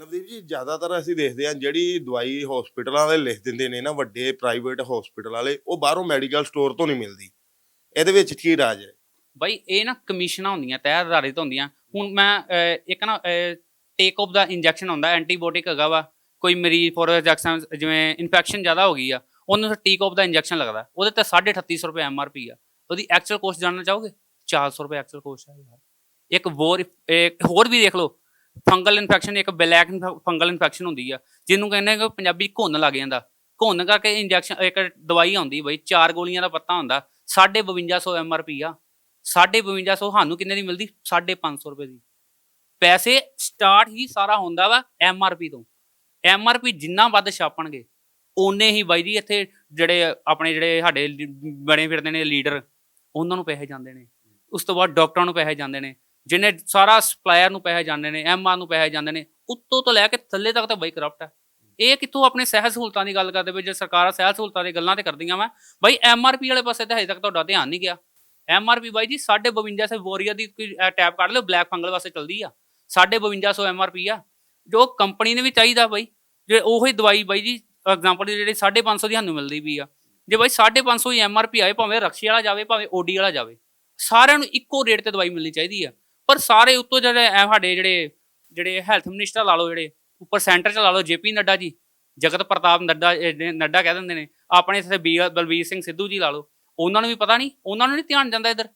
ਨਵਦੀਪ ਜੀ ਜ਼ਿਆਦਾਤਰ ਅਸੀਂ ਦੇਖਦੇ ਹਾਂ ਜਿਹੜੀ ਦਵਾਈ ਹਸਪੀਟਲਾਂ ਵਾਲੇ ਲਿਖ ਦਿੰਦੇ ਨੇ ਨਾ ਵੱਡੇ ਪ੍ਰਾਈਵੇਟ ਹਸਪੀਟਲ ਵਾਲੇ ਉਹ ਬਾਹਰੋਂ ਮੈਡੀਕਲ ਸਟੋਰ ਤੋਂ ਨਹੀਂ ਮਿਲਦੀ। ਇਹਦੇ ਵਿੱਚ ਕੀ ਰਾਜ ਹੈ? ਬਾਈ ਇਹ ਨਾ ਕਮਿਸ਼ਨਾਂ ਹੁੰਦੀਆਂ ਤੈਅ ਆਧਾਰਿਤ ਹੁੰਦੀਆਂ। ਹੁਣ ਮੈਂ ਅਹ, ਇੱਕ ਨਾ ਟੇਕ ਆਫ ਦਾ ਇੰਜੈਕਸ਼ਨ ਹੁੰਦਾ ਐਂਟੀਬਾਇਓਟਿਕ ਹੈਗਾ ਵਾ ਕੋਈ ਮਰੀਜ਼ ਫੋਰ ਐਗਜ਼ਾਮਪਲ ਜਿਵੇਂ ਇਨਫੈਕਸ਼ਨ ਜ਼ਿਆਦਾ ਹੋ ਗਈ ਆ ਉਹਨੂੰ ਟੇਕ ਆਫ ਦਾ ਇੰਜੈਕਸ਼ਨ ਲੱਗਦਾ। ਉਹਦੇ ਤੇ 3850 ਰੁਪਏ ਐਮਆਰਪੀ ਆ। ਉਹਦੀ ਐਕਚੁਅਲ ਕੋਸਟ ਜਾਣਨਾ ਚਾਹੋਗੇ? 400 ਰੁਪਏ ਐਕਚੁਅਲ ਕੋਸਟ ਹੈ ਯਾਰ। ਇੱਕ ਹੋਰ ਇੱਕ ਹੋਰ ਵੀ ਦੇਖ ਲਓ ਫੰਗਲ ਇਨਫੈਕਸ਼ਨ ਇੱਕ ਬਲੈਕ ਫੰਗਲ ਇਨਫੈਕਸ਼ਨ ਹੁੰਦੀ ਆ, ਜਿਹਨੂੰ ਕਹਿੰਦੇ ਕਿ ਪੰਜਾਬੀ 'ਚ ਘੁੰਨ ਲੱਗ ਜਾਂਦਾ। ਘੁੰਨ ਕਰਕੇ ਇੰਜੈਕਸ਼ਨ ਇੱਕ ਦਵਾਈ ਆਉਂਦੀ ਬਈ, ਚਾਰ ਗੋਲੀਆਂ ਦਾ ਪੱਤਾ ਹੁੰਦਾ 5250 ਐਮਆਰਪੀ ਆ। 5250 ਸਾਨੂੰ ਕਿੰਨੇ ਦੀ ਮਿਲਦੀ? 550 ਰੁਪਏ ਦੀ। ਪੈਸੇ ਸਟਾਰਟ ਹੀ ਸਾਰਾ ਹੁੰਦਾ ਵਾ ਐਮਆਰਪੀ ਤੋਂ। ਐਮਆਰਪੀ ਜਿੰਨਾ ਵੱਧ ਛਾਪਣਗੇ, ਓਨੇ ਹੀ ਬਾਈ ਜੀ ਇੱਥੇ ਜਿਹੜੇ ਆਪਣੇ ਜਿਹੜੇ ਸਾਡੇ ਬਣੇ ਫਿਰਦੇ ਨੇ ਲੀਡਰ, ਉਹਨਾਂ ਨੂੰ ਪੈਸੇ ਜਾਂਦੇ ਨੇ। ਉਸ ਤੋਂ ਬਾਅਦ ਡਾਕਟਰਾਂ ਨੂੰ ਪੈਸੇ ਜਾਂਦੇ ਨੇ। ਜਿਹਨੇ ਸਾਰਾ ਸਪਲਾਇਰ ਨੂੰ ਪੈਸੇ ਜਾਂਦੇ ਨੇ ਐਮਆਰ ਨੂੰ ਪੈਸੇ ਜਾਂਦੇ ਨੇ, ਉੱਤੋਂ ਤੋਂ ਲੈ ਕੇ ਥੱਲੇ ਤੱਕ ਤਾਂ ਬਾਈ ਕਰਪਟ ਹੈ। ਇਹ ਕਿੱਥੋਂ ਆਪਣੇ ਸਹਿਜ ਸਹੂਲਤਾਂ ਦੀ ਗੱਲ ਕਰਦੇ ਵੀ ਜੇ ਸਰਕਾਰਾਂ ਸਿਹਤ ਸਹੂਲਤਾਂ ਦੀ ਗੱਲਾਂ ਤੇ ਕਰਦੀਆਂ ਵਾ, ਬਾਈ ਐਮਆਰਪੀ ਵਾਲੇ ਪਾਸੇ ਤਾਂ ਹਜੇ ਤੱਕ ਤੁਹਾਡਾ ਧਿਆਨ ਨਹੀਂ ਗਿਆ। ਐਮਆਰਪੀ ਬਾਈ ਜੀ 52 ਸੇ ਵੋਰੀਅਰ ਦੀ ਕੋਈ ਟੈਪ ਕੱਢ ਲਿਓ, ਬਲੈਕ ਫੰਗਲ ਵਾਸਤੇ ਚਲਦੀ ਆ। 52 ਐਮਆਰਪੀ ਆ। ਜੋ ਕੰਪਨੀ ਨੇ ਵੀ ਚਾਹੀਦਾ ਬਾਈ, ਜੇ ਉਹੀ ਦਵਾਈ ਬਾਈ ਜੀ ਐਗਜ਼ਾਮਪਲ ਜਿਹੜੇ 550 ਦੀ ਸਾਨੂੰ ਮਿਲਦੀ ਵੀ ਆ। ਜੇ ਬਾਈ 550 ਹੀ ਐਮਆਰਪੀ ਆਏ, ਭਾਵੇਂ ਰਕਸ਼ੇ ਵਾਲਾ ਜਾਵੇ, ਭਾਵੇਂ ਓਡੀ ਵਾਲਾ ਜਾਵੇ, ਸਾਰਿਆਂ ਨੂੰ ਇੱਕੋ ਰੇਟ ਤੇ ਦਵਾਈ ਮਿਲਣੀ ਚਾਹੀਦੀ ਆ। ਪਰ ਸਾਰੇ ਉੱਤੋਂ ਜਿਹੜੇ ਐ ਸਾਡੇ ਜਿਹੜੇ ਜਿਹੜੇ ਹੈਲਥ ਮਿਨਿਸਟਰ ਲਾ ਲਓ ਜਿਹੜੇ, ਉੱਪਰ ਸੈਂਟਰ ਚ ਲਾ ਲਓ ਜੇਪੀ ਨੱਡਾ ਜੀ, ਜਗਤ ਪ੍ਰਤਾਪ ਨੱਡਾ ਨੱਡਾ ਕਹਿ ਦਿੰਦੇ ਨੇ, ਆਪਣੇ ਇੱਥੇ ਬੀ, ਬਲਬੀਰ ਸਿੰਘ ਸਿੱਧੂ ਜੀ ਲਾ ਲਓ, ਉਹਨਾਂ ਨੂੰ ਵੀ ਪਤਾ ਨਹੀਂ, ਉਹਨਾਂ ਨੂੰ ਨਹੀਂ ਧਿਆਨ ਜਾਂਦਾ ਇੱਧਰ।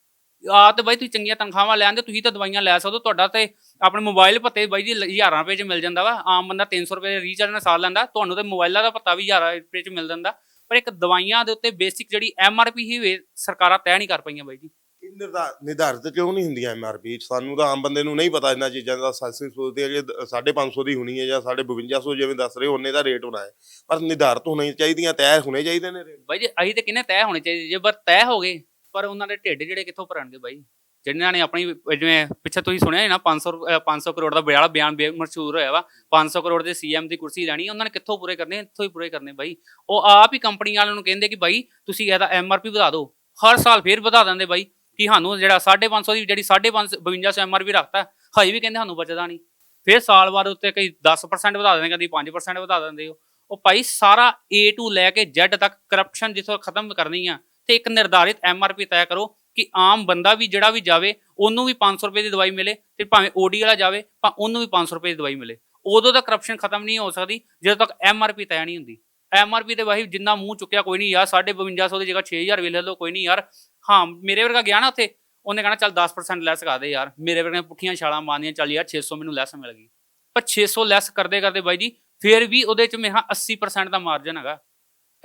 ਆ ਤੇ ਬਾਈ ਤੁਸੀਂ ਚੰਗੀਆਂ ਤਨਖਾਹਾਂ ਲੈਂਦੇ ਤੁਸੀਂ ਤਾਂ ਦਵਾਈਆਂ ਲੈ ਸਕਦੇ ਤੁਹਾਡਾ ਤੇ ਆਪਣੇ ਮੋਬਾਈਲ ਭੱਤੇ ਬਾਈ ਜੀ ਲ- ਹਜ਼ਾਰਾਂ ਰੁਪਏ ਚ ਮਿਲ ਜਾਂਦਾ ਵਾ, ਆਮ ਬੰਦਾ 300 ਰੁਪਏ ਰੀਚਾਰਜ ਨਾਲ ਸਾਲ ਲੈਂਦਾ, ਤੁਹਾਨੂੰ ਤੇ ਮੋਬਾਈਲਾਂ ਦਾ ਪਤਾ ਵੀ ਹਜ਼ਾਰਾਂ ਰੁਪਏ ਚ ਮਿਲ ਜਾਂਦਾ, ਪਰ ਇੱਕ ਦਵਾਈਆਂ ਦੇ ਉੱਤੇ ਬੇਸਿਕ ਜਿਹੜੀ ਐਮਆਰਪੀ ਹੀ ਵੇ- ਸਰਕਾਰਾਂ ਤੈਅ ਨਹੀਂ ਕਰ ਪਈਆਂ ਬਾਈ ਜੀ। ਨਿਰਧਾ- ਨਿਰਧਾਰਿਤ ਕਿਉਂ ਨਹੀਂ ਹੁੰਦੀਆਂ ਐਮਆਰਪੀ ਸਾਨੂੰ ਤਾਂ ਆਮ ਬੰਦੇ ਨੂੰ ਨਹੀਂ ਪਤਾ ਇਹਨਾਂ ਚੀਜ਼ਾਂ ਦਾ ਸਾਸੀ ਸੋਚਦੇ ਆ ਕਿ 550 ਦੀ ਹੋਣੀ ਹੈ ਜਾਂ 5250 ਜਿਵੇਂ ਦੱਸ ਰਹੇ ਉਹਨੇ ਦਾ ਰੇਟ ਹੋਣਾ ਹੈ ਪਰ ਨਿਰਧਾਰਿਤ ਹੋਣੀ ਚਾਹੀਦੀਆਂ, ਤੈਅ ਹੋਣੇ ਚਾਹੀਦੇ ਨੇ ਰੇਟ ਬਾਈ ਜੀ, ਅਸੀਂ ਤੇ ਕਿੰਨੇ ਤੈਅ ਹੋਣੇ ਚਾਹੀਦੇ, ਜੇ ਪਰ ਤੈਅ ਹੋ ਗਏ, ਪਰ ਉਹਨਾਂ ਦੇ ਢਿੱਡ ਜਿਹੜੇ ਕਿੱਥੋਂ ਭਰਨਗੇ ਬਾਈ? ਜਿਨ੍ਹਾਂ ਨੇ ਆਪਣੀ, ਜਿਵੇਂ ਪਿੱਛੇ ਤੁਸੀਂ ਸੁਣਿਆ ਹੀ ਨਾ 500 ਰੁਪ- ਅਹ 500 ਕਰੋੜ ਦਾ ਬਿਆਲਾ ਬਿਆਨ ਬੇ- ਮਸ਼ਹੂਰ ਹੋਇਆ ਵਾ 500 ਕਰੋੜ ਦੇ ਸੀਐਮ ਦੀ ਕੁਰਸੀ ਲੈਣੀ, ਉਹਨਾਂ ਨੇ ਕਿੱਥੋਂ ਪੂਰੇ ਕਰਨੇ, ਇੱਥੋਂ ਹੀ ਪੂਰੇ ਕਰਨੇ ਬਾਈ। ਉਹ ਆਪ ਹੀ ਕੰਪਨੀ ਵਾਲਿਆਂ ਨੂੰ ਕਹਿੰਦੇ ਕਿ ਬਾਈ, ਤੁਸੀਂ ਇਹਦਾ ਐਮਆਰਪੀ ਵਧਾ ਦਿਓ, ਹਰ ਸਾਲ ਫੇਰ ਵਧਾ ਦਿੰਦੇ ਬਾਈ। ਕਿ ਸਾਨੂੰ ਜਿਹੜਾ 550 ਦੀ ਜਿਹੜੀ 5.5 52 ਐਮਆਰਪੀ ਰੱਖਤਾ, ਹਜੇ ਵੀ ਕਹਿੰਦੇ ਸਾਨੂੰ ਬਚਦਾ ਨਹੀਂ। ਫਿਰ ਸਾਲ ਬਾਅਦ ਉੱਤੇ ਕਈ 10% ਵਧਾ ਦਿੰਦੇ, ਕਦੀ 5% ਵਧਾ ਦਿੰਦੇ ਹੋ ਉਹ ਭਾਈ ਸਾਰਾ A to ਲੈ ਕੇ Z ਤੱਕ ਕਰਪਸ਼ਨ ਜਿੱਥੋਂ ਖਤਮ ਕਰਨੀ ਆ, ਤੇ ਇੱਕ ਨਿਰਧਾਰਿਤ ਐਮਆਰਪੀ ਤੈਅ ਕਰੋ ਕਿ ਆਮ ਬੰਦਾ ਵੀ ਜਿਹੜਾ ਵੀ ਜਾਵੇ, ਉਹਨੂੰ ਵੀ 500 ਰੁਪਏ ਦੀ ਦਵਾਈ ਮਿਲੇ, ਤੇ ਭਾਵੇਂ ਓਡੀ ਵਾਲਾ ਜਾਵੇ ਤਾਂ ਉਹਨੂੰ ਵੀ 500 ਰੁਪਏ ਦੀ ਦਵਾਈ ਮਿਲੇ। ਉਦੋਂ ਤੱਕ ਕਰਪਸ਼ਨ ਖਤਮ ਨਹੀਂ ਹੋ ਸਕਦੀ, ਜਦੋਂ ਤੱਕ ਐਮਆਰਪੀ ਤੈਅ ਨਹੀਂ ਹੁੰਦੀ। ਐਮਆਰਪੀ ਤੇ ਵਾਹੀ ਜਿੰਨਾ ਮੂੰਹ ਚੁੱਕਿਆ ਕੋਈ ਨਹੀਂ ਯਾਰ 5250 ਦੀ ਜਗ੍ਹਾ 6000 ਵੀ ਲੈ ਲਓ, ਕੋਈ ਨਹੀਂ ਯਾਰ। ਹਾਂ, ਮੇਰੇ ਵਰਗਾ ਗਿਆ ਨਾ ਉੱਥੇ, ਉਹਨੇ ਕਹਣਾ ਚੱਲ 10% ਲੈਸ ਕਰ ਦੇ ਯਾਰ। ਮੇਰੇ ਵਰਗੇ ਪੁੱਠੀਆਂ ਛਾਲਾਂ ਮਾਰਨੀਆਂ, ਚੱਲ ਯਾਰ 600 ਮੈਨੂੰ ਲੈਸ ਮਿਲ ਗਈ। ਪਰ 600 ਲੈਸ ਕਰਦੇ ਕਰਦੇ ਬਾਈ ਜੀ, ਫਿਰ ਵੀ ਉਹਦੇ ਚ ਮੇਰਾ 80% ਦਾ ਮਾਰਜਨ ਹੈਗਾ।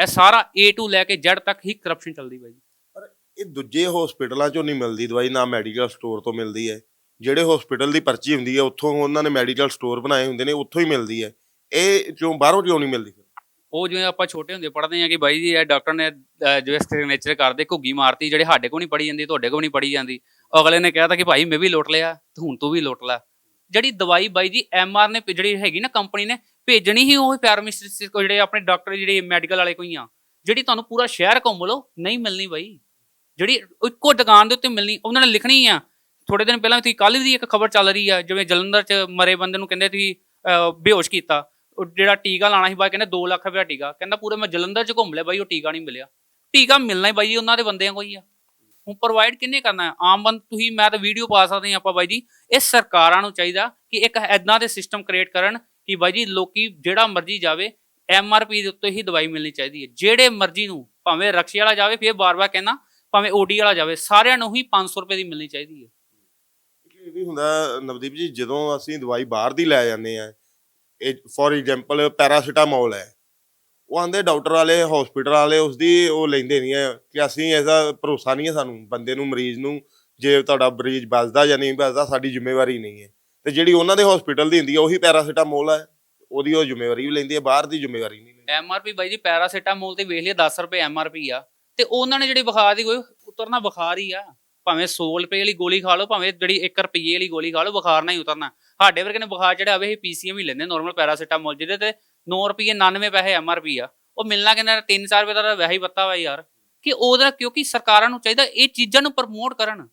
ਇਹ ਸਾਰਾ A ਟੂ ਲੈ ਕੇ Z ਤੱਕ ਹੀ ਕਰਪਸ਼ਨ ਚੱਲਦੀ ਬਾਈ ਜੀ। ਪਰ ਇਹ ਦੂਜੇ ਹਸਪੀਟਲਾਂ ਚੋਂ ਨਹੀਂ ਮਿਲਦੀ ਦਵਾਈ, ਨਾ ਮੈਡੀਕਲ ਸਟੋਰ ਤੋਂ ਮਿਲਦੀ ਹੈ। ਜਿਹੜੇ ਹਸਪੀਟਲ ਦੀ ਪਰਚੀ ਹੁੰਦੀ ਹੈ, ਉੱਥੋਂ ਉਹਨਾਂ ਨੇ ਮੈਡੀਕਲ ਸਟੋਰ ਬਣਾਏ ਹੁੰਦੇ ਨੇ, ਉੱਥੋਂ ਹੀ ਮਿਲਦੀ ਹੈ। ਇਹ ਕਿਉਂ ਬਾਹਰੋਂ ਕਿਉਂ ਨਹੀਂ ਮਿਲਦੀ? ਉਹ ਜਿਵੇਂ ਆਪਾਂ ਛੋਟੇ ਹੁੰਦੇ ਪੜ੍ਹਦੇ ਆ ਕਿ ਬਾਈ ਜੀ ਇਹ ਡਾਕਟਰ ਨੇ ਅਹ, ਜਿਵੇਂ ਸਿਗਨੇਚਰ ਕਰਦੇ ਘੁੱਗੀ ਮਾਰਤੀ ਜਿਹੜੇ ਸਾਡੇ ਕੋਲ ਨਹੀਂ ਪੜੀ ਜਾਂਦੀ ਤੁਹਾਡੇ ਕੋਲ ਨਹੀਂ ਪੜੀ ਜਾਂਦੀ। ਅਗਲੇ ਨੇ ਕਹਿਤਾ ਕਿ ਭਾਈ ਮੈਂ ਵੀ ਲੁੱਟ ਲਿਆ ਤੇ ਹੁਣ ਤੂੰ ਵੀ ਲੁੱਟ ਲੈ। ਜਿਹੜੀ ਦਵਾਈ ਬਾਈ ਜੀ ਐਮਆਰ ਨੇ ਜਿਹੜੀ ਹੈਗੀ ਨਾ ਕੰਪਨੀ ਨੇ ਭੇਜਣੀ ਹੀ ਉਹ ਫਾਰਮਾਸਿਸਟ ਕੋ ਜਿਹੜੇ ਆਪਣੇ ਡਾਕਟਰ ਜਿਹੜੇ ਮੈਡੀਕਲ ਵਾਲੇ ਕੋਈ ਆ ਜਿਹੜੀ ਤੁਹਾਨੂੰ ਪੂਰਾ ਸ਼ਹਿਰ ਘੁੰਮ ਲਓ ਨਹੀਂ ਮਿਲਣੀ ਬਾਈ। ਜਿਹੜੀ ਇੱਕੋ ਦੁਕਾਨ ਦੇ ਉੱਤੇ ਮਿਲਣੀ ਉਹਨਾਂ ਨੇ ਲਿਖਣੀ ਆ। ਥੋੜੇ ਦਿਨ ਪਹਿਲਾਂ ਤੁਸੀਂ ਕੱਲ ਦੀ ਇੱਕ ਖਬਰ ਚੱਲ ਰਹੀ ਆ ਜਿਵੇਂ ਜਲੰਧਰ ਚ ਮਰੇ ਬੰਦੇ ਨੂੰ ਕਹਿੰਦੇ ਤੁਸੀਂ ਅਹ, ਬੇਹੋਸ਼ ਕੀਤਾ। ਉਹ ਜਿਹੜਾ ਟੀਕਾ ਲਾਣਾ ਸੀ ਬਾਈ ਕਹਿੰਦੇ 2 ਲੱਖ ਰੁਪਏ ਟੀਕਾ। ਕਹਿੰਦਾ ਪੂਰੇ ਮੈਂ ਜਲੰਧਰ ਚ ਘੁੰਮ ਲਿਆ ਬਾਈ, ਉਹ ਟੀਕਾ ਨਹੀਂ ਮਿਲਿਆ। ਟੀਕਾ ਮਿਲਣਾ ਹੀ ਬਾਈ ਜੀ, ਉਹਨਾਂ ਦੇ ਬੰਦਿਆਂ ਕੋਈ ਆ। ਹੁਣ ਪ੍ਰੋਵਾਈਡ ਕਿੰਨੇ ਕਰਨਾ ਹੈ? ਆਮ ਬੰਦ ਤੁਸੀਂ, ਮੈਂ ਤਾਂ ਵੀਡੀਓ ਪਾ ਸਕਦੇ ਆਪਾਂ ਬਾਈ ਜੀ। ਇਹ ਸਰਕਾਰਾਂ ਨੂੰ ਚਾਹੀਦਾ ਕਿ ਇੱਕ ਐਦਾਂ ਦੇ ਸਿਸਟਮ ਕ੍ਰੀਏਟ ਕਰਨ ਕਿ ਬਾਈ ਜੀ, ਲੋਕੀ ਜਿਹੜਾ ਮਰਜ਼ੀ ਜਾਵੇ ਐਮਆਰਪੀ ਦੇ ਉੱਤੇ ਹੀ ਦਵਾਈ ਮਿਲਣੀ ਚਾਹੀਦੀ ਹੈ। ਜਿਹੜੇ ਮਰਜ਼ੀ ਨੂੰ, ਭਾਵੇਂ ਰਕਸ਼ੇ ਵਾਲਾ ਜਾਵੇ, ਫਿਰ ਬਾਰ-ਬਾਰ ਕਹਿੰਦਾ, ਭਾਵੇਂ ਓਡੀ ਵਾਲਾ ਜਾਵੇ, ਸਾਰਿਆਂ ਨੂੰ ਹੀ 500 ਰੁਪਏ ਦੀ ਮਿਲਣੀ ਚਾਹੀਦੀ ਹੈ। ਇਹ ਵੀ ਹੁੰਦਾ, ਨਵਦੀਪ ਜੀ, ਜਦੋਂ ਅਸੀਂ ਦਵਾਈ ਬਾਹਰ ਦੀ ਲੈ ਜਾਂਦੇ ਆ ਫੋਰ ਐਗਜ਼ਾਮਪਲ ਪੈਰਾਸੀਟਾਮੋਲ ਹੈ। ਉਹ ਆਂਦੇ ਡਾਕਟਰ ਵਾਲੇ ਹਸਪੀਟਲ ਵਾਲੇ ਉਸ ਉਹ ਲੈਂਦੇ ਨਹੀਂ ਹੈ ਕਿ ਅਸੀਂ ਐਸਾ ਭਰੋਸਾ ਨਹੀਂ ਹੈ ਸਾਨੂੰ, ਬੰਦੇ ਨੂੰ, ਮਰੀਜ਼ ਨੂੰ, ਜੇ ਤੁਹਾਡਾ ਮਰੀਜ਼ ਬਚਦਾ ਜਾਂ ਨਹੀਂ ਬਚਦਾ, ਸਾਡੀ ਜ਼ਿੰਮੇਵਾਰੀ ਨਹੀਂ ਹੈ। ਤੇ ਜਿਹੜੀ ਉਹਨਾਂ ਦੇ ਹਸਪੀਟਲ ਦੀ ਹੁੰਦੀ ਹੈ, ਉਹੀ ਪੈਰਾਸੀਟਾਮੋਲ ਹੈ। ਉਹਦੀ ਉਹ ਜ਼ਿੰਮੇਵਾਰੀ ਵੀ ਲੈਂਦੀ ਹੈ, ਬਾਹਰ ਦੀ ਜ਼ਿੰਮੇਵਾਰੀ ਨਹੀਂ ਲੈਂਦੀ। ਐਮਆਰਪੀ ਬਾਈ ਜੀ ਪੈਰਾਸੀਟਾਮੋਲ ਤੇ ਵੇਖ ਲਿਆ 10 ਰੁਪਏ ਐਮਆਰਪੀ ਆ। ਤੇ ਉਹਨਾਂ ਨੇ ਜਿਹੜੀ ਬੁਖਾਰ ਦੀ ਕੋਈ ਉਤਰਨਾ ਬੁਖਾਰ ਹੀ ਆ। ਭਾਵੇਂ 100 ਰੁਪਏ ਵਾਲੀ ਗੋਲੀ ਖਾ ਲਓ, ਭਾਵੇਂ ਜਿਹੜੀ 1 ਰੁਪਏ ਵਾਲੀ ਗੋਲੀ ਖਾ ਲਓ ਬੁਖਾਰ ਨਹੀਂ ਉਤਰਨਾ। ਸਾਡੇ ਵਰਗੇ ਨੇ ਬੁਖਾਰ ਜਿਹੜਾ ਆਵੇ ਇਹ ਪੀਸੀਐਮ ਹੀ ਲੈਂਦੇ ਨਾਰਮਲ ਪੈਰਾਸੀਟਾਮੋਲ ਜਿਹਦੇ ਤੇ 9 ਰੁਪਏ 99 ਪੈਸੇ ਐਮਆਰਪੀ ਆ। ਉਹ ਮਿਲਣਾ ਕਿੰਨਾ 3-4 ਰੁਪਏ ਦਾ ਤਾਂ ਵੈਸੇ ਹੀ ਪੱਤਾ ਵਾ ਯਾਰ। ਕਿ ਉਹਦਾ ਕਿਉਂਕਿ ਸਰਕਾਰਾਂ ਨੂੰ ਚਾਹੀਦਾ ਇਹ ਚੀਜ਼ਾਂ ਨੂੰ ਪ੍ਰਮੋਟ ਕਰਨ।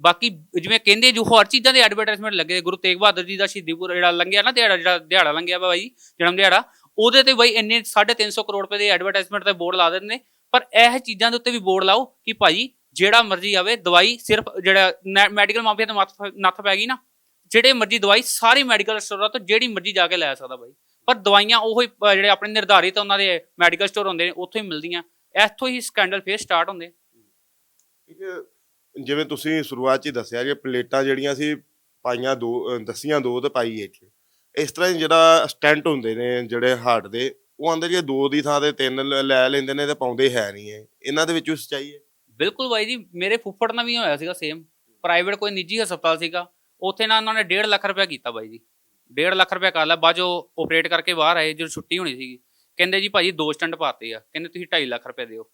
ਬਾਕੀ ਜਿਵੇਂ ਕਹਿੰਦੇ ਜੋ ਹੋਰ ਚੀਜ਼ਾਂ ਦੇ ਐਡਵਰਟਾਈਜ਼ਮੈਂਟ ਲੱਗੇ, ਗੁਰੂ ਤੇਗ ਬਹਾਦਰ ਜੀ ਦਾ ਸ਼ਹੀਦੀਪੁਰ ਜਿਹੜਾ ਲੰਘਿਆ ਨਾ ਦਿਹਾੜਾ, ਜਿਹੜਾ ਦਿਹਾੜਾ ਲੰਘਿਆ ਵਾ ਬਾਈ, ਜਨਮ ਦਿਹਾੜਾ, ਉਹਦੇ ਤੇ ਬਾਈ ਇੰਨੇ 350 ਕਰੋੜ ਰੁਪਏ ਦੇ ਐਡਵਰਟਾਈਜ਼ਮੈਂਟ ਤੇ ਬੋਰਡ ਲਾ ਦਿੰਦੇ ਨੇ। ਪਰ ਇਹ ਚੀਜ਼ਾਂ ਦੇ ਉੱਤੇ ਵੀ ਬੋਰਡ ਲਾਓ ਕਿ ਭਾਜੀ ਜਿਹੜਾ ਮਰਜ਼ੀ ਆਵੇ, ਦਵਾਈ ਸਿਰਫ ਜਿਹੜਾ ਮੈਡੀਕਲ ਮਾਫੀਆ ਤੇ ਮੱਥ, ਨੱਥ ਪੈ ਗਈ ਨਾ ਜਿਹੜੇ ਮਰਜ਼ੀ ਦਵਾਈ ਸਾਰੀ ਮੈਡੀਕਲ ਸਟੋਰਾਂ ਤੋਂ ਜਿਹੜੀ ਮਰਜ਼ੀ ਜਾ ਕੇ ਲੈ ਸਕਦਾ ਬਾਈ। ਪਰ ਦਵਾਈਆਂ ਉਹ ਜਿਹੜੇ ਆਪਣੇ ਨਿਰਧਾਰਿਤ ਉਹਨਾਂ ਦੇ ਮੈਡੀਕਲ ਸਟੋਰ ਹੁੰਦੇ ਨੇ ਉੱਥੋਂ ਹੀ ਮਿਲਦੀਆਂ। ਇੱਥੋਂ ਹੀ ਸਕੈਂਡਲ ਫੇਰ ਸਟਾਰਟ ਹੁੰਦੇ। ਜਿਵੇਂ ਤੁਸੀਂ ਸ਼ੁਰੂਆਤ 'ਚ ਹੀ ਦੱਸਿਆ ਕਿ ਪਲੇਟਾਂ ਜਿਹੜੀਆਂ ਸੀ ਪਾਈਆਂ ਦੋ ਦੱਸੀਆਂ ਦੋ ਤੇ ਪਾਈ ਇੱਕ। ਇਸ ਤਰ੍ਹਾਂ ਜਿਹੜਾ ਸਟੈਂਟ ਹੁੰਦੇ ਨੇ ਜਿਹੜੇ ਹਾਰਟ ਦੇ ਉਹ ਆਂਦੇ ਜੀ ਦੋ ਦੀ ਥਾਂ ਤੇ ਤਿੰਨ ਲ- ਲੈ ਲੈਂਦੇ ਨੇ ਤੇ ਪਾਉਂਦੇ ਹੈ ਨਹੀਂ ਹੈ ਇਹਨਾਂ ਦੇ ਵਿੱਚ ਸੱਚਾਈ ਹੈ। ਬਿਲਕੁਲ ਬਾਈ ਜੀ ਮੇਰੇ ਫੁੱਫੜ ਨਾਲ ਵੀ ਹੋਇਆ ਸੀਗਾ ਸੇਮ ਪ੍ਰਾਈਵੇਟ ਕੋਈ ਨਿੱਜੀ ਹਸਪਤਾਲ ਸੀਗਾ। ਉੱਥੇ ਨਾ ਉਹਨਾਂ ਨੇ 1.5 ਲੱਖ ਰੁਪਏ ਕੀਤਾ ਬਾਈ ਜੀ। 1.5 ਲੱਖ ਰੁਪਏ ਕਰ ਲਿਆ, ਬਾਅਦ ਜੋ ਆਪਰੇਟ ਕਰਕੇ ਬਾਹਰ ਆਏ, ਜਦੋਂ ਛੁੱਟੀ ਹੋਣੀ ਸੀਗੀ। ਕਹਿੰਦੇ ਜੀ ਭਾਜੀ ਦੋ ਸਟੰਟ ਪਾਤੇ ਆ, ਕਹਿੰਦੇ ਤੁਸੀਂ 2.5 ਲੱਖ ਰੁਪਏ ਦਿਓ।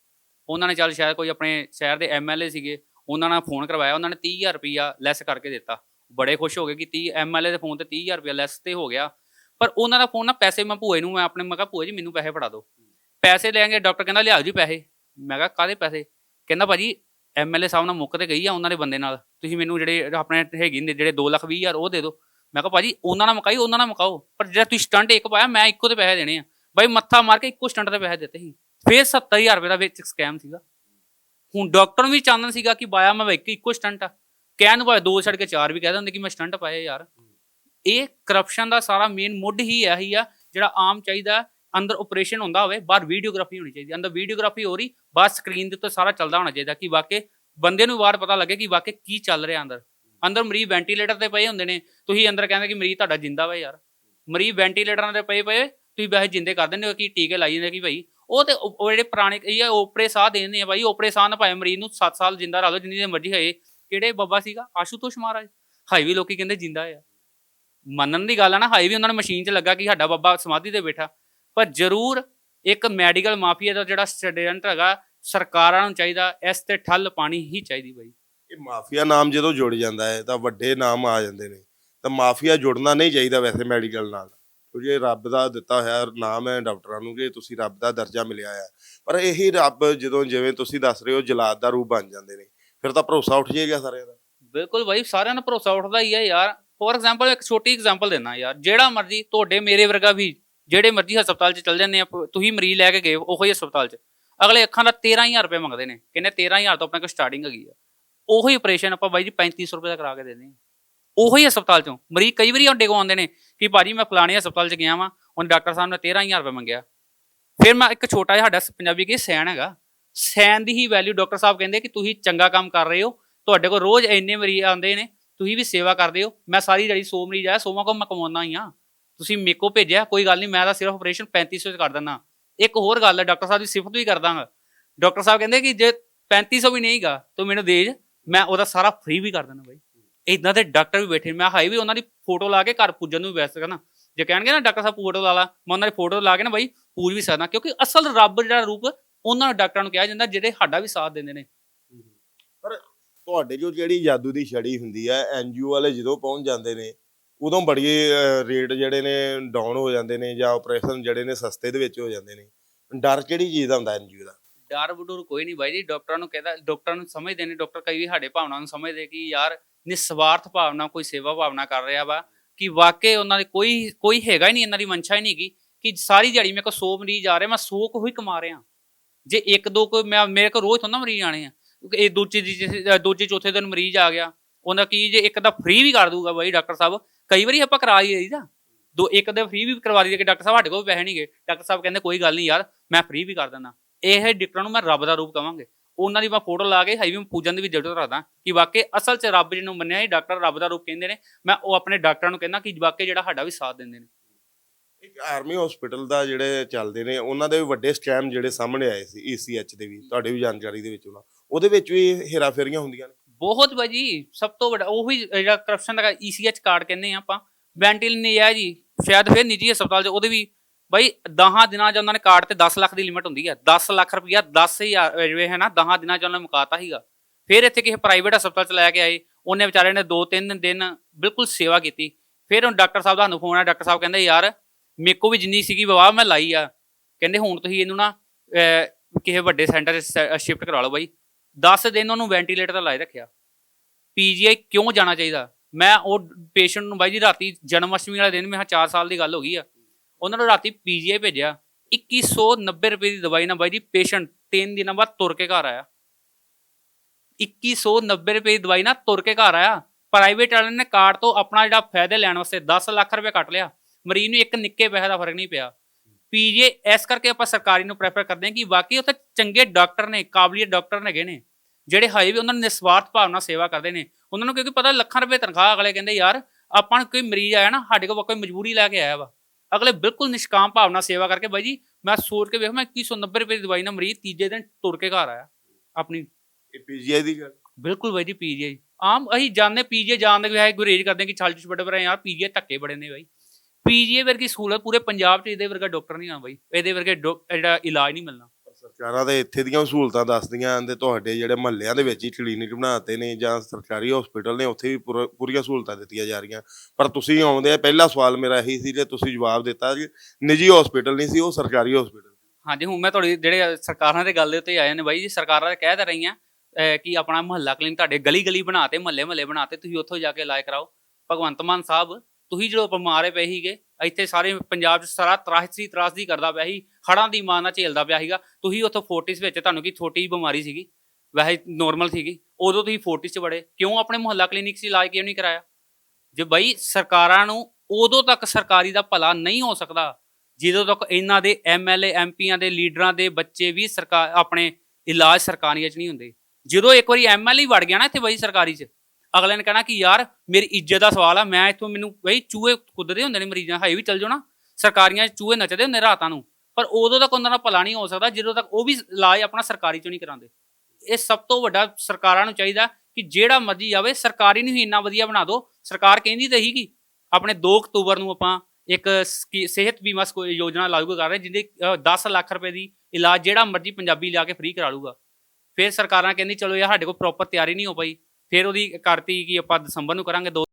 ਉਹਨਾਂ ਨੇ ਚੱਲ ਸ਼ਾਇਦ ਕੋਈ ਆਪਣੇ ਸ਼ਹਿਰ ਦੇ ਐਮਐਲਏ ਸੀਗੇ, ਉਹਨਾਂ ਨਾਲ ਫੋਨ ਕਰਵਾਇਆ, ਉਹਨਾਂ ਨੇ 30000 ਰੁਪਇਆ ਲੈਸ ਕਰਕੇ ਦਿੱਤਾ। ਬੜੇ ਖੁਸ਼ ਹੋ ਗਏ ਕਿ 30 ਐਮਐਲਏ ਦੇ ਫੋਨ ਤੇ 30000 ਰੁਪਇਆ ਲੈਸ ਤੇ ਹੋ ਗਿਆ। ਪਰ ਉਹਨਾਂ ਦਾ ਫੋਨ ਨਾ ਪੈਸੇ, ਮੈਂ ਭੂਏ ਨੂੰ, ਮੈਂ ਆਪਣੇ, ਮੈਂ ਕਿਹਾ, ਭੂਏ ਜੀ ਮੈਨੂੰ ਪੈਸੇ ਫੜਾ ਦਿਓ। ਪੈਸੇ ਲੈਣਗੇ ਡਾਕਟਰ ਕਹਿੰਦਾ, ਲਿਆਓ ਜੀ ਪੈਸੇ। ਮੈਂ ਕਿਹਾ, ਕਾਹਦੇ ਪੈਸੇ? ਕਹਿੰਦਾ ਭਾਜੀ ਐਮਐਲਏ ਸਾਹਿਬ ਨਾਲ ਮੁੱਕ ਤੇ ਗਈ ਆ ਉਹਨਾਂ ਦੇ ਬੰਦੇ ਨਾਲ। ਤੁਸੀਂ ਮੈਨੂੰ ਜਿਹੜੇ ਆਪਣੇ ਹੈਗੇ ਨੇ, ਜਿਹੜੇ 2 ਲੱਖ ਵੀਹ ਹਜ਼ਾਰ ਉਹ ਦੇ ਦਿਓ। ਮੈਂ ਕਿਹਾ, ਭਾਜੀ, ਉਹਨਾਂ ਨਾਲ ਮੁਕਾਈ, ਉਹਨਾਂ ਨਾਲ ਮੁਕਾਓ। ਪਰ ਜਿਹੜਾ ਤੁਸੀਂ ਸਟੰਟ ਇੱਕ ਪਾਇਆ, ਮੈਂ ਇੱਕੋ ਤੇ ਪੈਸੇ ਦੇਣੇ ਆ। ਬਾਈ, ਮੱਥਾ ਮਾਰ ਕੇ ਇੱਕੋ ਸਟੰਟ ਦੇ ਪੈਸੇ ਦਿੱਤੇ ਸੀ। ਫੇਰ 70000 ਰੁਪਏ ਦਾ ਵਿੱਚ ਸਕੈਮ ਸੀਗਾ। ਹੁਣ ਡਾਕਟਰ ਨੂੰ ਵੀ ਚਾਨਣ ਸੀਗਾ ਕਿ ਬਾਇਆ, ਮੈਂ ਇੱਕ, ਇੱਕੋ ਸਟੰਟ ਆ। ਕਹਿਣ ਨੂੰ ਭਾਵੇਂ ਦੋ ਛੱਡ ਕੇ ਚਾਰ ਵੀ ਕਹਿ ਦਿੰਦੇ ਕਿ ਮੈਂ ਸਟੰਟ ਪਾਇਆ ਯਾਰ। ਇਹ ਕਰਪਸ਼ਨ ਦਾ ਸਾਰਾ ਮੇਨ ਮੁੱਢ ਹੀ ਇਹੀ ਆ, ਜਿਹੜਾ ਆਮ ਚਾਹੀਦਾ ਅੰਦਰ ਆਪਰੇਸ਼ਨ ਹੁੰਦਾ ਹੋਵੇ, ਬਾਹਰ ਵੀਡੀਓਗ੍ਰਾਫੀ ਹੋਣੀ ਚਾਹੀਦੀ ਅੰਦਰ ਵੀਡੀਓਗ੍ਰਾਫੀ ਹੋ ਰਹੀ, ਬਾਹਰ ਸਕਰੀਨ ਦੇ ਉੱਤੇ ਸਾਰਾ ਚੱਲਦਾ ਹੋਣਾ ਚਾਹੀਦਾ ਕਿ ਵਾਕਈ ਬੰਦੇ ਨੂੰ ਬਾਹਰ ਪਤਾ ਲੱਗੇ ਕਿ ਵਾਕਈ ਕੀ ਚੱਲ ਰਿਹਾ ਅੰਦਰ। ਅੰਦਰ ਮਰੀਜ਼ ਵੈਂਟੀਲੇਟਰ ਤੇ ਪਏ ਹੁੰਦੇ ਨੇ, ਤੁਸੀਂ ਅੰਦਰ ਕਹਿੰਦੇ ਕਿ ਮਰੀਜ਼ ਤੁਹਾਡਾ ਜਿੰਦਾ ਵਾ ਯਾਰ। ਮਰੀਜ਼ ਵੈਂਟੀਲੇਟਰਾਂ ਤੇ ਪਏ ਪਏ, ਤੁਸੀਂ ਵੈਸੇ ਜਿੰਦੇ ਕਰ ਦਿੰਦੇ ਹੋ ਕਿ ਟੀਕੇ ਲਾਈ ਜਾਂਦੇ ਕਿ ਭਾਈ, ਉਹ ਤੇ ਉਹ ਜਿਹੜੇ ਪੁਰਾਣੇ, ਇਹ ਓਪਰੇ ਸਾਹ ਦੇਣੇ ਆ ਭਾਈ, ਓਪਰੇ ਸਾਹ ਨਾ ਭਾਵੇਂ ਮਰੀਜ਼ ਨੂੰ 7 ਸਾਲ ਜਿੰਦਾ ਰੱਖ ਲਓ, ਜਿੰਨੀ ਦੇ ਮਰਜ਼ੀ ਹੋਏ। ਕਿਹੜੇ ਬਾਬਾ ਸੀਗਾ? ਆਸ਼ੂਤੋਸ਼ ਮਹਾਰਾਜ। ਹਾਈ ਵੀ ਲੋਕੀ ਕਹਿੰਦੇ ਜਿੰਦਾ ਆ। ਮੰਨਣ ਦੀ ਗੱਲ ਆ ਨਾ ਹਾਈ ਵੀ ਉਹਨਾਂ ਨੇ ਮਸ਼ੀਨ 'ਚ ਲੱਗਾ ਕਿ ਸਾਡਾ ਬਾਬਾ ਸਮਾਧੀ ਤੇ ਬੈਠਾ। ਪਰ ਜ਼ਰੂਰ ਇੱਕ ਮੈਡੀਕਲ ਮਾਫੀਆ ਦਾ ਜਿਹੜਾ ਸਟੂਡੈਂਟ ਹੈਗਾ ਸਰਕਾਰਾਂ ਨੂੰ ਚਾਹੀਦਾ ਇਸ ਤੇ ਠੱਲ ਪਾਣੀ ਹੀ ਚਾਹੀਦੀ ਬਾਈ। ਇਹ ਮਾਫੀਆ ਨਾਮ ਜਦੋਂ ਜੁੜ ਜਾਂਦਾ ਹੈ ਤਾਂ ਵੱਡੇ ਨਾਮ ਆ ਜਾਂਦੇ ਨੇ। ਤਾਂ ਮਾਫੀਆ ਜੁੜਨਾ ਨਹੀਂ ਚਾਹੀਦਾ ਵੈਸੇ ਮੈਡੀਕਲ ਨਾਲ। ਕਿਉਂਕਿ ਇਹ ਰੱਬ ਦਾ ਦਿੱਤਾ ਹੋਇਆ ਨਾਮ ਹੈ ਡਾਕਟਰਾਂ ਨੂੰ ਕਿ ਤੁਸੀਂ ਰੱਬ ਦਾ ਦਰਜਾ ਮਿਲਿਆ ਹੈ ਪਰ ਇਹੀ ਰੱਬ ਜਦੋਂ ਜਿਵੇਂ ਤੁਸੀਂ ਦੱਸ ਰਹੇ ਹੋ ਜਲਾਦ ਦਾ ਰੂਪ ਬਣ ਜਾਂਦੇ ਨੇ। ਫਿਰ ਤਾਂ ਭਰੋਸਾ ਉੱਠ ਜਾਏਗਾ ਸਾਰਿਆਂ ਦਾ। ਬਿਲਕੁਲ ਬਾਈ ਸਾਰਿਆਂ ਨੂੰ ਭਰੋਸਾ ਉੱਠਦਾ ਹੀ ਹੈ ਯਾਰ। ਫੋਰ ਐਗਜ਼ਾਮਪਲ ਇੱਕ ਛੋਟੀ ਐਗਜ਼ਾਮਪਲ ਦੇਣਾ ਯਾਰ। ਜਿਹੜਾ ਮਰਜ਼ੀ ਤੁਹਾਡੇ ਮੇਰੇ ਵਰਗਾ ਵੀ ਜਿਹੜੇ ਮਰਜ਼ੀ ਹਸਪਤਾਲ 'ਚ ਚਲ ਜਾਂਦੇ ਆ ਤੁਸੀਂ ਮਰੀਜ਼ ਲੈ ਕੇ ਗਏ, ਉਹੋ ਹੀ ਹਸਪਤਾਲ 'ਚ। ਅਗਲੇ ਅੱਖਾਂ ਦਾ 13000 ਰੁਪਏ ਮੰਗਦੇ ਨੇ, ਕਹਿੰਦੇ 13000 ਤੋਂ ਆਪਣੇ ਕੋਲ ਸਟਾਰਟਿੰਗ ਹੈਗੀ ਆ। ਉਹੀ ਆਪਰੇਸ਼ਨ ਆਪਾਂ ਬਾਈ ਜੀ 3500 ਰੁਪਏ ਦਾ ਕਰਾ ਕੇ ਦਿੰਦੇ ਆ। ਉਹੀ ਹਸਪਤਾਲ 'ਚੋਂ, ਮਰੀਜ਼ ਕਈ ਵਾਰੀ ਸਾਡੇ ਕੋਲ ਆਉਂਦੇ ਨੇ ਕਿ ਭਾਜੀ ਮੈਂ ਫਲਾਣੇ ਹਸਪਤਾਲ 'ਚ ਗਿਆ ਵਾਂ ਉਹਨੇ ਡਾਕਟਰ ਸਾਹਿਬ ਨੇ 13000 ਰੁਪਏ ਮੰਗਿਆ। ਫਿਰ ਮੈਂ ਇੱਕ ਛੋਟਾ ਜਿਹਾ ਸਾਡਾ ਪੰਜਾਬੀ ਕੀ ਸੈਨ ਹੈਗਾ। ਸੈਨ ਦੀ ਹੀ ਵੈਲਿਊ ਡਾਕਟਰ ਸਾਹਿਬ ਕਹਿੰਦੇ ਕਿ ਤੁਸੀਂ ਚੰਗਾ ਕੰਮ ਕਰ ਰਹੇ ਹੋ, ਤੁਹਾਡੇ ਕੋਲ ਰੋਜ਼ ਇੰਨੇ ਮਰੀਜ਼ ਆਉਂਦੇ ਨੇ, ਤੁਸੀਂ ਵੀ ਸੇਵਾ ਕਰਦੇ ਹੋ। ਮੈਂ ਸਾਰੀ ਜਿਹੜੀ 100 ਮਰੀਜ਼ ਆਇਆ 100 ਕੋ ਮੈਂ ਕਮਾਉਂਦਾ ਹੀ ਆ ਤੁਸੀਂ ਮੇਕੋ ਭੇਜਿਆ, ਕੋਈ ਗੱਲ ਨਹੀਂ, ਮੈਂ ਤਾਂ ਸਿਰਫ ਆਪਰੇਸ਼ਨ 3500 ਚ ਕਰ ਦਿੰਦਾ। ਇੱਕ ਹੋਰ ਗੱਲ ਹੈ, ਡਾਕਟਰ ਸਾਹਿਬ ਦੀ ਸਿਫਤ ਵੀ ਕਰ ਡਾਕਟਰ ਸਾਹਿਬ ਕਹਿੰਦੇ ਕਿ ਜੇ 3500 ਵੀ ਨਹੀਂਗਾ, ਤੂੰ ਮੈਨੂੰ ਦੇਜ ਮੈਂ ਉਹਦਾ ਸਾਰਾ ਫ੍ਰੀ ਵੀ ਕਰ ਦਿੰਦਾ ਬਾਈ। ਇਦਾਂ ਦੇ ਡਾਕਟਰ ਵੀ ਬੈਠੇ ਮੈਂ ਹਾਈ ਵੀ ਉਹਨਾਂ ਦੀ ਫੋਟੋ ਲਾ ਕੇ ਘਰ ਪੁੱਜਣ ਨੂੰ ਵੀ ਬੈਠ ਸਕਦਾ। ਜੇ ਕਹਿਣਗੇ ਨਾ, ਡਾਕਟਰ ਸਾਹਿਬ ਫੋਟੋ ਲਾ ਲਾ, ਮੈਂ ਉਹਨਾਂ ਦੀ ਫੋਟੋ ਲਾ ਕੇ ਨਾ ਬਾਈ, ਪੂਜ ਵੀ ਸਕਦਾ, ਕਿਉਂਕਿ ਅਸਲ ਰੱਬ ਜਿਹੜਾ ਰੂਪ ਉਹਨਾਂ ਡਾਕਟਰਾਂ ਨੂੰ ਕਿਹਾ ਜਾਂਦਾ, ਜਿਹੜੇ ਸਾਡਾ ਵੀ ਸਾਥ ਦਿੰਦੇ ਨੇ। ਪਰ ਤੁਹਾਡੇ ਜੋ ਜਿਹੜੀ ਜਾਦੂ ਦੀ ਛੜੀ ਹੁੰਦੀ ਹੈ ਐਨਜੀਓ ਵਾਲੇ ਜਦੋਂ ਪਹੁੰਚ ਜਾਂਦੇ ਨੇ ਉਦੋਂ ਬੜੀ ਰੇਟ ਜਿਹੜੇ ਨੇ ਡਾਊਨ ਹੋ ਜਾਂਦੇ ਨੇ ਜਾਂ ਆਪਰੇਸ਼ਨ ਜਿਹੜੇ ਨੇ ਸਸਤੇ ਦੇ ਵਿੱਚ ਹੋ ਜਾਂਦੇ ਨੇ। ਡਰ ਕਿਹੜੀ ਚੀਜ਼ ਦਾ ਹੁੰਦਾ ਐਨਜੀਓ ਦਾ? ਡਰ ਬਡੂਰ ਕੋਈ ਨਹੀਂ ਬਾਈ ਜੀ, ਡਾਕਟਰਾਂ ਨੂੰ ਕਹਿੰਦਾ, ਡਾਕਟਰਾਂ ਨੂੰ ਸਮਝਦੇ ਨੇ, ਡਾਕਟਰ ਕਈ ਵੀ ਸਾਡੇ ਭਾਵਨਾ ਨੂੰ ਸਮਝਦੇ ਕਿ ਯਾਰ ਨਿਸਵਾਰਥ ਭਾਵਨਾ, ਕੋਈ ਸੇਵਾ ਭਾਵਨਾ ਕਰ ਰਿਹਾ ਵਾ, ਕਿ ਵਾਕਈ ਉਹਨਾਂ ਦੇ ਕੋਈ ਕੋਈ ਹੈਗਾ ਹੀ ਨਹੀਂ, ਇਹਨਾਂ ਦੀ ਮਨਸ਼ਾ ਹੀ ਨਹੀਂ ਗੀ ਕਿ ਸਾਰੀ ਦਿਹਾੜੀ ਮੇਰੇ ਕੋਲ 100 ਮਰੀਜ਼ ਆ ਰਹੇ, ਮੈਂ 100 ਕੋ ਹੀ ਕਮਾ ਰਿਹਾ। ਜੇ ਇੱਕ ਦੋ ਕੋਈ, ਮੈਂ, ਮੇਰੇ ਕੋਲ ਰੋਜ਼ ਥੋੜਾ ਮਰੀਜ਼ ਆਣੇ ਆ, ਇਹ ਦੂਜੇ ਦੂਜੇ, ਚੌਥੇ ਦਿਨ ਮਰੀਜ਼ ਆ ਗਿਆ ਉਹਨਾਂ ਕੀ ਜੇ ਇੱਕ ਦਾ ਫ੍ਰੀ ਵੀ ਕਰ ਦੂਗਾ ਬਾਈ ਡਾਕਟਰ ਸਾਹਿਬ, ਕਈ ਵਾਰੀ ਆਪਾਂ ਕਰਾ ਹੀ ਦਾ ਦੋ, ਇੱਕ ਦਾ ਫ੍ਰੀ ਵੀ ਕਰਵਾ ਦਈਏ ਕਿ ਡਾਕਟਰ ਸਾਹਿਬ ਸਾਡੇ ਕੋਲ ਪੈਸੇ ਨਹੀਂਗੇ ਡਾਕਟਰ ਸਾਹਿਬ ਕਹਿੰਦੇ, ਕੋਈ ਗੱਲ ਨਹੀਂ ਯਾਰ, ਮੈਂ ਫ੍ਰੀ ਵੀ ਕਰ ਦਿੰਦਾ। ਇਹ ਡਾਕਟਰਾਂ ਨੂੰ ਮੈਂ ਰੱਬ ਦਾ ਰੂਪ ਕਵਾਂਗੇ। ਉਹਨਾਂ ਦੀ ਮੈਂ ਫੋਟੋ ਲਾ ਕੇ ਹਾਈ ਪੂਜਨ ਦੀ ਵੀ ਜ਼ਰੂਰਤ ਰੱਖਦਾ ਕਿ ਵਾਕਈ ਅਸਲ 'ਚ ਰੱਬ ਜਿਹਨੂੰ ਮੰਨਿਆ ਇਹ ਡਾਕਟਰ ਰੱਬ ਦਾ ਰੂਪ ਕਹਿੰਦੇ ਨੇ। ਮੈਂ ਉਹ ਆਪਣੇ ਡਾਕਟਰਾਂ ਨੂੰ ਕਹਿੰਦਾ ਕਿ ਵਾਕਈ ਜਿਹੜਾ ਸਾਡਾ ਵੀ ਸਾਥ ਦਿੰਦੇ ਨੇ। ਇੱਕ ਆਰਮੀ ਹਸਪੀਟਲ ਦਾ ਜਿਹੜੇ ਚੱਲਦੇ ਨੇ, ਉਹਨਾਂ ਦੇ ਵੀ ਵੱਡੇ ਸਕੈਮ ਜਿਹੜੇ ਸਾਹਮਣੇ ਆਏ ਸੀ ਈਸੀਐਚ ਦੇ ਵੀ, ਤੁਹਾਡੇ ਵੀ ਜਾਣਕਾਰੀ ਦੇ ਵਿੱਚ ਉਹਨਾਂ ਉਹਦੇ ਵਿੱਚ ਵੀ ਹੇਰਾਫੇਰੀਆਂ ਹੁੰਦੀਆਂ ਨੇ। ਬਹੁਤ ਭਾਜੀ, ਸਭ ਤੋਂ ਵੱਡਾ ਉਹੀ ਜਿਹੜਾ ਕਰਪਸ਼ਨ ਦਾ ਈਸੀਐਚ ਕਾਰਡ ਕਹਿੰਦੇ ਆ ਆਪਾਂ। ਵੈਂਟਿਲ ਨਹੀਂ ਆ ਜੀ, ਸ਼ਾਇਦ ਫਿਰ ਨਿੱਜੀ ਹਸਪਤਾਲ 'ਚ ਉਹਦੇ ਵੀ ਬਾਈ 10 ਦਿਨਾਂ 'ਚ ਉਹਨਾਂ ਨੇ ਕਾਰਡ ਤੇ 10 ਲੱਖ ਦੀ ਲਿਮਟ ਹੁੰਦੀ ਆ। 10 ਲੱਖ ਰੁਪਇਆ 10000 ਜਿਵੇਂ ਹੈ ਨਾ 10 ਦਿਨਾਂ 'ਚ ਉਹਨਾਂ ਨੇ ਮੁਕਾਤਾ ਸੀਗਾ। ਫਿਰ ਇੱਥੇ ਕਿਸੇ ਪ੍ਰਾਈਵੇਟ ਹਸਪਤਾਲ 'ਚ ਲੈ ਕੇ ਆਏ। ਉਹਨੇ ਵਿਚਾਰੇ ਨੇ 2-3 ਦਿਨ ਬਿਲਕੁਲ ਸੇਵਾ ਕੀਤੀ। ਫਿਰ ਉਹ ਡਾਕਟਰ ਸਾਹਿਬ ਦਾ ਸਾਨੂੰ ਫੋਨ ਆਇਆ, ਡਾਕਟਰ ਸਾਹਿਬ ਕਹਿੰਦੇ, ਯਾਰ, ਮੇਰੇ ਕੋ ਵੀ ਜਿੰਨੀ ਸੀਗੀ ਬਾਬਾ ਮੈਂ ਲਾਈ ਆ। ਕਹਿੰਦੇ, ਹੁਣ ਤੁਸੀਂ ਇਹਨੂੰ ਨਾ ਕਿਸੇ ਵੱਡੇ ਸੈਂਟਰ 'ਚ ਸ਼ਿਫਟ ਕਰਾ ਲਓ ਬਾਈ। 10 ਦਿਨ ਉਹਨੂੰ ਵੈਂਟੀਲੇਟਰ ਤੇ ਲਾਏ ਰੱਖਿਆ। ਪੀਜੀਆਈ ਕਿਉਂ ਜਾਣਾ ਚਾਹੀਦਾ? ਮੈਂ ਉਹ ਪੇਸ਼ੈਂਟ ਨੂੰ ਬਾਈ ਜੀ ਰਾਤੀ ਜਨਮ ਅਸ਼ਟਮੀ ਵਾਲੇ ਦਿਨ, ਮੈਂ 4 ਸਾਲ ਦੀ ਗੱਲ ਹੋ ਗਈ ਆ। ਉਹਨਾਂ ਨੂੰ ਰਾਤੀ ਪੀਜੀਆਈ ਭੇਜਿਆ। 2190 ਰੁਪਏ ਦੀ ਦਵਾਈ ਨਾਲ ਬਾਈ ਜੀ ਪੇਸ਼ੈਂਟ 3 ਦਿਨਾਂ ਬਾਅਦ ਤੁਰ ਕੇ ਘਰ ਆਇਆ। 2190 ਰੁਪਏ ਦੀ ਦਵਾਈ ਨਾਲ ਤੁਰ ਕੇ ਘਰ ਆਇਆ। ਪ੍ਰਾਈਵੇਟ ਵਾਲਿਆਂ ਨੇ ਕਾਰਡ ਤੋਂ ਆਪਣਾ ਜਿਹੜਾ ਫਾਇਦਾ ਲੈਣ ਵਾਸਤੇ 10 ਲੱਖ ਰੁਪਏ ਕੱਟ ਲਿਆ। ਮਰੀਜ਼ ਨੂੰ ਇੱਕ ਨਿੱਕੇ ਪੈਸੇ ਦਾ ਫ਼ਰਕ ਨਹੀਂ ਪਿਆ। ਪੀਜੀਆਈ ਇਸ ਕਰਕੇ ਆਪਾਂ ਸਰਕਾਰੀ ਨੂੰ ਪ੍ਰੈਫਰ ਕਰਦੇ ਹਾਂ ਕਿ ਵਾਕਈ ਉੱਥੇ ਚੰਗੇ ਡਾਕਟਰ ਨੇ ਕਾਬਲੀਅਤ ਡਾਕਟਰ ਹੈਗੇ ਨੇ ਜਿਹੜੇ ਹਾਈ ਵੀ ਉਹਨਾਂ ਨੇ ਨਿਸਵਾਰਥ ਭਾਵਨਾ ਸੇਵਾ ਕਰਦੇ ਨੇ ਉਹਨਾਂ ਨੂੰ ਕਿਉਂਕਿ ਪਤਾ ਲੱਖਾਂ ਰੁਪਏ ਤਨਖਾਹ ਅਗਲੇ ਕਹਿੰਦੇ ਯਾਰ ਆਪਾਂ ਨੂੰ ਕੋਈ ਮਰੀਜ਼ ਆਇਆ ਨਾ ਸਾਡੇ ਕੋਲ ਕੋਈ ਮਜਬੂਰੀ ਲੈ ਕੇ ਆਇਆ ਵਾ। ਅਗਲੇ ਬਿਲਕੁਲ ਨਿਸ਼ਕਾਮ ਭਾਵਨਾ ਸੇਵਾ ਕਰਕੇ ਬਾਈ ਜੀ ਮੈਂ ਸੋਚ ਕੇ ਵੇਖ ਮੈਂ 2190 ਰੁਪਏ ਦੀ ਦਵਾਈ ਨਾਲ ਮਰੀਜ਼ ਤੀਜੇ ਦਿਨ ਤੁਰ ਕੇ ਘਰ ਆਇਆ ਆਪਣੀ। ਇਹ ਪੀਜੀਆਈ ਦੀ ਗੱਲ? ਬਿਲਕੁਲ ਬਾਈ ਜੀ ਪੀਜੀਆਈ। ਆਮ ਅਸੀਂ ਜਾਣਦੇ ਪੀਜੀਆਈ ਜਾਣਦੇ ਵੀ ਹੈ ਗੁਰੇਜ ਕਰਦੇ ਕਿ ਛਾਲ ਬੜੇ ਬੜੇ ਯਾਰ ਪੀਜੀਆਈ ਧੱਕੇ ਬੜੇ ਨੇ ਬਾਈ। ਪੀਜੀਆਈ ਵਰਗੀ ਸਹੂਲਤ ਪੂਰੇ ਪੰਜਾਬ 'ਚ ਇਹਦੇ ਵਰਗਾ ਡਾਕਟਰ ਨਹੀਂ ਆ ਬਾਈ। ਇਹਦੇ ਵਰਗੇ ਜਿਹੜਾ ਇਲਾਜ ਨਹੀਂ ਮਿਲਣਾ। ਸਰਕਾਰਾਂ ਦੇ ਇੱਥੇ ਦੀਆਂ ਸਹੂਲਤਾਂ ਦੱਸਦੀਆਂ ਤੇ ਤੁਹਾਡੇ ਜਿਹੜੇ ਮਹੱਲਿਆਂ ਦੇ ਵਿੱਚ ਹੀ ਕਲੀਨਿਕ ਬਣਾਤੇ ਨੇ ਜਾਂ ਸਰਕਾਰੀ ਹਸਪੀਟਲ ਨੇ ਉੱਥੇ ਵੀ ਪੂਰਾ- ਪੂਰੀਆਂ ਸਹੂਲਤਾਂ ਦਿੱਤੀਆਂ ਜਾ ਰਹੀਆਂ। ਪਰ ਤੁਸੀਂ ਆਉਂਦੇ ਆ ਪਹਿਲਾ ਸਵਾਲ ਮੇਰਾ ਇਹੀ ਸੀ ਕਿ ਤੁਸੀਂ ਜਵਾਬ ਦਿੱਤਾ ਕਿ ਨਿੱਜੀ ਹਸਪੀਟਲ ਨਹੀਂ ਸੀ ਉਹ ਸਰਕਾਰੀ ਹਸਪੀਟਲ ਹਾਂਜੀ ਹੁਣ ਮੈਂ ਤੁਹਾਡੀ ਜਿਹੜੇ ਸਰਕਾਰਾਂ ਦੇ ਗੱਲ ਦੇ ਉੱਤੇ ਆਏ ਨੇ ਬਾਈ ਜੀ ਸਰਕਾਰਾਂ ਕਹਿ ਤਾਂ ਰਹੀਆਂ ਕਿ ਆਪਣਾ ਮੁਹੱਲਾ ਕਲੀਨਿਕ ਤੁਹਾਡੇ ਗਲੀ ਗਲੀ ਬਣਾਤੇ ਮੁਹੱਲੇ ਮੁਹੱਲੇ ਬਣਾਤੇ ਤੁਸੀਂ ਉੱਥੋਂ ਜਾ ਕੇ ਇਲਾਜ ਕਰਾਓ। ਭਗਵੰਤ ਮਾਨ ਸਾਹਿਬ ਤੁਸੀਂ ਜਦੋਂ ਬਿਮਾਰੇ ਪਏ ਸੀਗੇ, ਇੱਥੇ ਸਾਰੇ ਪੰਜਾਬ 'ਚ ਸਾਰਾ ਤਰਾਸਦੀ ਤਰਾਸਦੀ ਕਰਦਾ ਪਿਆ ਸੀ ਹੜਾਂ ਦੀ ਮਾਰ ਨਾਲ ਝੇਲਦਾ ਪਿਆ ਸੀਗਾ। ਤੁਸੀਂ ਉੱਥੋਂ ਫੋਰਟਿਸ ਵਿੱਚ ਤੁਹਾਨੂੰ ਕੀ ਛੋਟੀ ਬਿਮਾਰੀ ਸੀਗੀ, ਵੈਸੇ ਨਾਰਮਲ ਸੀਗੀ, ਉਦੋਂ ਤੁਸੀਂ ਫੋਰਟਿਸ 'ਚ ਵੜੇ। ਕਿਉਂ ਆਪਣੇ ਮੁਹੱਲਾ ਕਲੀਨਿਕ 'ਚ ਇਲਾਜ ਕਿਉਂ ਨਹੀਂ ਕਰਾਇਆ? ਜੇ ਬਈ ਸਰਕਾਰਾਂ ਨੂੰ ਉਦੋਂ ਤੱਕ ਸਰਕਾਰੀ ਦਾ ਭਲਾ ਨਹੀਂ ਹੋ ਸਕਦਾ, ਜਦੋਂ ਤੱਕ ਇਹਨਾਂ ਦੇ ਐਮਐਲਏ ਐਮਪੀਆਂ ਦੇ ਲੀਡਰਾਂ ਦੇ ਬੱਚੇ ਵੀ ਸਰਕਾਰ ਆਪਣੇ ਇਲਾਜ ਸਰਕਾਰੀਆਂ 'ਚ ਨਹੀਂ ਹੁੰਦੇ। ਜਦੋਂ ਇੱਕ ਵਾਰੀ ਐਮਐਲਏ ਵੜ ਗਿਆ ਨਾ ਇੱਥੇ ਬਈ ਸਰਕਾਰੀ 'ਚ ਅਗਲੇ ਨੇ ਕਹਿਣਾ ਕਿ ਯਾਰ ਮੇਰੀ ਇੱਜ਼ਤ ਦਾ ਸਵਾਲ ਆ ਮੈਂ ਇੱਥੋਂ ਮੈਨੂੰ ਬਈ ਚੂਹੇ ਕੁੱਦਦੇ ਹੁੰਦੇ ਨੇ ਮਰੀਜ਼ਾਂ ਹਾਈ ਵੀ ਚੱਲ ਜਾਓ ਨਾ। ਸਰਕਾਰੀਆਂ ਚੂਹੇ ਨੱਚਦੇ ਹੁੰਦੇ ਰਾਤਾਂ ਨੂੰ। ਪਰ ਉਦੋਂ ਤੱਕ ਉਹਨਾਂ ਦਾ ਭਲਾ ਨਹੀਂ ਹੋ ਸਕਦਾ ਜਦੋਂ ਤੱਕ ਉਹ ਵੀ ਇਲਾਜ ਆਪਣਾ ਸਰਕਾਰੀ 'ਚੋਂ ਨਹੀਂ ਕਰਾਉਂਦੇ। ਇਹ ਸਭ ਤੋਂ ਵੱਡਾ ਸਰਕਾਰਾਂ ਨੂੰ ਚਾਹੀਦਾ ਕਿ ਜਿਹੜਾ ਮਰਜ਼ੀ ਆਵੇ ਸਰਕਾਰੀ ਨੂੰ ਹੀ ਇੰਨਾ ਵਧੀਆ ਬਣਾ ਦਿਓ। ਸਰਕਾਰ ਕਹਿੰਦੀ ਤਾਂ ਸੀਗੀ ਆਪਣੇ 2 ਅਕਤੂਬਰ ਨੂੰ ਆਪਾਂ ਇੱਕ ਸਿਹਤ ਬੀਮਾ ਸਕੋ- ਯੋਜਨਾ ਲਾਗੂ ਕਰ ਰਹੇ ਜਿਹਦੇ ਅ, 10 ਲੱਖ ਰੁਪਏ ਦੀ ਇਲਾਜ ਜਿਹੜਾ ਮਰਜ਼ੀ ਪੰਜਾਬੀ ਲਿਆ ਕੇ ਫ੍ਰੀ ਕਰਾ ਲੂਗਾ ਫਿਰ ਸਰਕਾਰਾਂ ਕਹਿੰਦੀ ਚਲੋ ਯਾਰ ਸਾਡੇ ਕੋਲ ਪ੍ਰੋਪਰ ਤਿਆਰੀ ਨਹੀਂ ਹੋ ਪਾਈ। ਫਿਰ ਉਹਦੀ ਕਰਤੀ ਕਿ ਆਪਾਂ ਦਸੰਬਰ ਨੂੰ ਕਰਾਂਗੇ ਦੋ